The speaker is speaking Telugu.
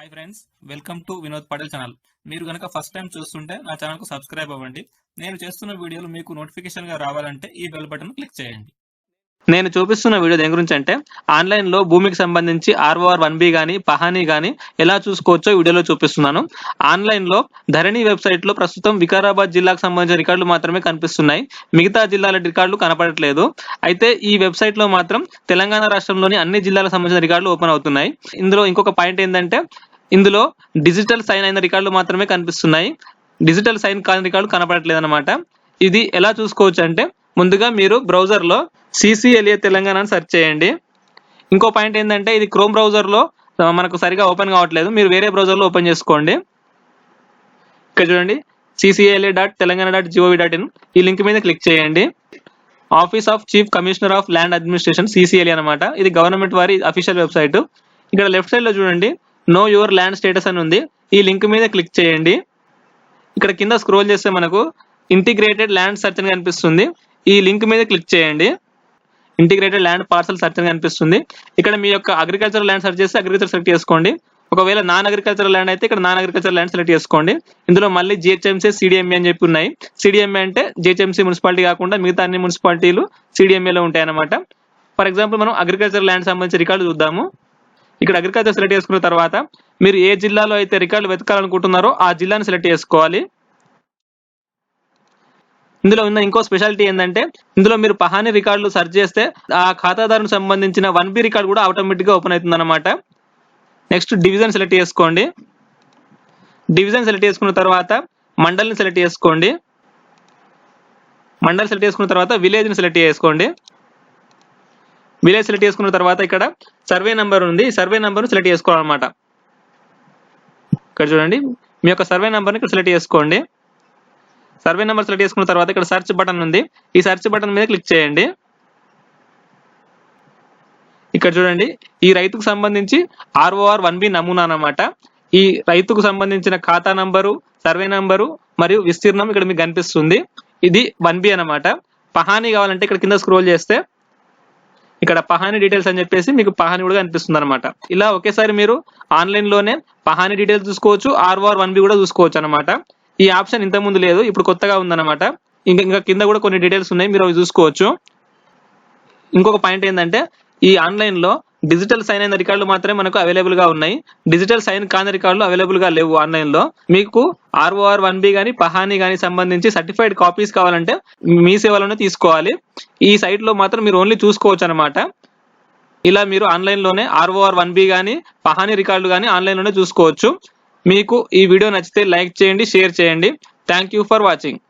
Hi friends welcome to Vinod Patel channel మీరు కనుక ఫస్ట్ టైం చూస్తుంటే నా ఛానల్కు సబ్స్క్రైబ్ అవ్వండి. నేను చేస్తున్న వీడియోలు మీకు నోటిఫికేషన్గా రావాలంటే ఈ బెల్ బటన్ క్లిక్ చేయండి. నేను చూపిస్తున్న వీడియో దేని గురించి అంటే ఆన్లైన్లో భూమికి సంబంధించి ఆర్ఓఆర్ వన్ బి కానీ పహానీ కానీ ఎలా చూసుకోవచ్చో వీడియోలో చూపిస్తున్నాను. ఆన్లైన్లో ధరణి వెబ్సైట్లో ప్రస్తుతం వికారాబాద్ జిల్లాకు సంబంధించిన రికార్డులు మాత్రమే కనిపిస్తున్నాయి. మిగతా జిల్లాల రికార్డులు కనపడట్లేదు. అయితే ఈ వెబ్సైట్లో మాత్రం తెలంగాణ రాష్ట్రంలోని అన్ని జిల్లాలకు సంబంధించిన రికార్డులు ఓపెన్ అవుతున్నాయి. ఇందులో ఇంకొక పాయింట్ ఏంటంటే ఇందులో డిజిటల్ సైన్ అయిన రికార్డులు మాత్రమే కనిపిస్తున్నాయి. డిజిటల్ సైన్ కాని రికార్డు కనపడట్లేదు అనమాట ఇది ఎలా చూసుకోవచ్చు అంటే ముందుగా మీరు బ్రౌజర్లో సిసిఎల్ఏ తెలంగాణ అని సెర్చ్ చేయండి. ఇంకో పాయింట్ ఏంటంటే ఇది క్రోమ్ బ్రౌజర్లో మనకు సరిగా ఓపెన్ కావట్లేదు. మీరు వేరే బ్రౌజర్లో ఓపెన్ చేసుకోండి. ఇక్కడ చూడండి CCLA dot Telangana dot gov dot in ఈ లింక్ మీద క్లిక్ చేయండి. Office of chief commissioner of land administration CCLA అనమాట ఇది గవర్నమెంట్ వారి అఫీషియల్ వెబ్సైట్. ఇక్కడ లెఫ్ట్ సైడ్లో చూడండి నో యువర్ ల్యాండ్ స్టేటస్ అని ఉంది. ఈ లింక్ మీద క్లిక్ చేయండి. ఇక్కడ కింద స్క్రోల్ చేస్తే మనకు ఇంటిగ్రేటెడ్ ల్యాండ్ సర్చ్ అని కనిపిస్తుంది. ఈ లింక్ మీద క్లిక్ చేయండి. ఇంటిగ్రేటెడ్ ల్యాండ్ పార్సల్ సర్చ్ అని కనిపిస్తుంది. ఇక్కడ మీ యొక్క అగ్రికల్చర్ ల్యాండ్ సర్చ్ చేస్తే అగ్రికల్చర్ సెలెక్ట్ చేసుకోండి. ఒకవేళ నాన్ అగ్రికల్చర్ ల్యాండ్ అయితే ఇక్కడ నాన్ అగ్రికల్చర్ ల్యాండ్ సెలెక్ట్ చేసుకోండి. ఇందులో మళ్ళీ జిహెచ్ఎంసీ సిడిఎంఏ అని చెప్పి ఉన్నాయి. సిడిఎంఏ అంటే జిహెచ్ఎంసీ మున్సిపాలిటీ కాకుండా మిగతా అన్ని మున్సిపాలిటీలు సిడిఎంఏలో ఉంటాయి అన్నమాట ఫర్ ఎగ్జాంపుల్ మనం అగ్రికల్చర్ ల్యాండ్ సంబంధించి రికార్డు చూద్దాము. ఇక్కడ అగ్రికల్చర్ సెలెక్ట్ చేసుకున్న తర్వాత మీరు ఏ జిల్లాలో అయితే రికార్డులు వెతకాలనుకుంటున్నారో ఆ జిల్లాని సెలెక్ట్ చేసుకోవాలి. ఇందులో ఉన్న ఇంకో స్పెషాలిటీ ఏంటంటే ఇందులో మీరు పహాని రికార్డులు సెర్చ్ చేస్తే ఆ ఖాతాదారునికి సంబంధించిన వన్ బి రికార్డు కూడా ఆటోమేటిక్గా ఓపెన్ అవుతుంది అనమాట నెక్స్ట్ డివిజన్ సెలెక్ట్ చేసుకోండి. డివిజన్ సెలెక్ట్ చేసుకున్న తర్వాత మండల్ని సెలెక్ట్ చేసుకోండి. మండల్ సెలెక్ట్ చేసుకున్న తర్వాత విలేజ్ని సెలెక్ట్ చేసుకోండి. విలేజ్ సెలెక్ట్ చేసుకున్న తర్వాత ఇక్కడ సర్వే నెంబర్ ఉంది. సర్వే నెంబర్ను సెలెక్ట్ చేసుకోవాలన్నమాట. ఇక్కడ చూడండి. మీ యొక్క సర్వే నెంబర్ని ఇక్కడ సెలెక్ట్ చేసుకోండి. సర్వే నెంబర్ సెలెక్ట్ చేసుకున్న తర్వాత ఇక్కడ సెర్చ్ బటన్ ఉంది. ఈ సెర్చ్ బటన్ మీద క్లిక్ చేయండి. ఇక్కడ చూడండి. ఈ రైతుకు సంబంధించి ఆర్ఓఆర్ వన్ బి నమూనా అన్నమాట. ఈ రైతుకు సంబంధించిన ఖాతా నంబరు సర్వే నంబరు మరియు విస్తీర్ణం ఇక్కడ మీకు కనిపిస్తుంది. ఇది వన్ బి అనమాట పహానీ కావాలంటే ఇక్కడ కింద స్క్రోల్ చేస్తే ఇక్కడ పహాని డీటెయిల్స్ అని చెప్పేసి మీకు పహాని కూడా కనిపిస్తుంది అనమాట ఇలా ఒకేసారి మీరు ఆన్లైన్లోనే పహాని డీటెయిల్స్ చూసుకోవచ్చు ఆర్ఓఆర్ వన్ బి కూడా చూసుకోవచ్చు అనమాట ఈ ఆప్షన్ ఇంత ముందు లేదు ఇప్పుడు కొత్తగా ఉందన్నమాట. ఇంకా ఇంకా కింద కూడా కొన్ని డీటెయిల్స్ ఉన్నాయి మీరు అవి చూసుకోవచ్చు. ఇంకొక పాయింట్ ఏంటంటే ఈ ఆన్లైన్లో డిజిటల్ సైన్ అయిన రికార్డులు మాత్రమే మనకు అవైలబుల్గా ఉన్నాయి. డిజిటల్ సైన్ కాని రికార్డులు అవైలబుల్గా లేవు ఆన్లైన్లో. మీకు ఆర్ఓఆర్ వన్ బి కానీ పహాని కానీ సంబంధించి సర్టిఫైడ్ కాపీస్ కావాలంటే మీ సేవలోనే తీసుకోవాలి. ఈ సైట్లో మాత్రం మీరు ఓన్లీ చూసుకోవచ్చు అనమాట ఇలా మీరు ఆన్లైన్లోనే ఆర్ఓఆర్ వన్ బి కానీ పహాని రికార్డులు కానీ ఆన్లైన్లోనే చూసుకోవచ్చు. మీకు ఈ వీడియో నచ్చితే లైక్ చేయండి షేర్ చేయండి. Thank you for watching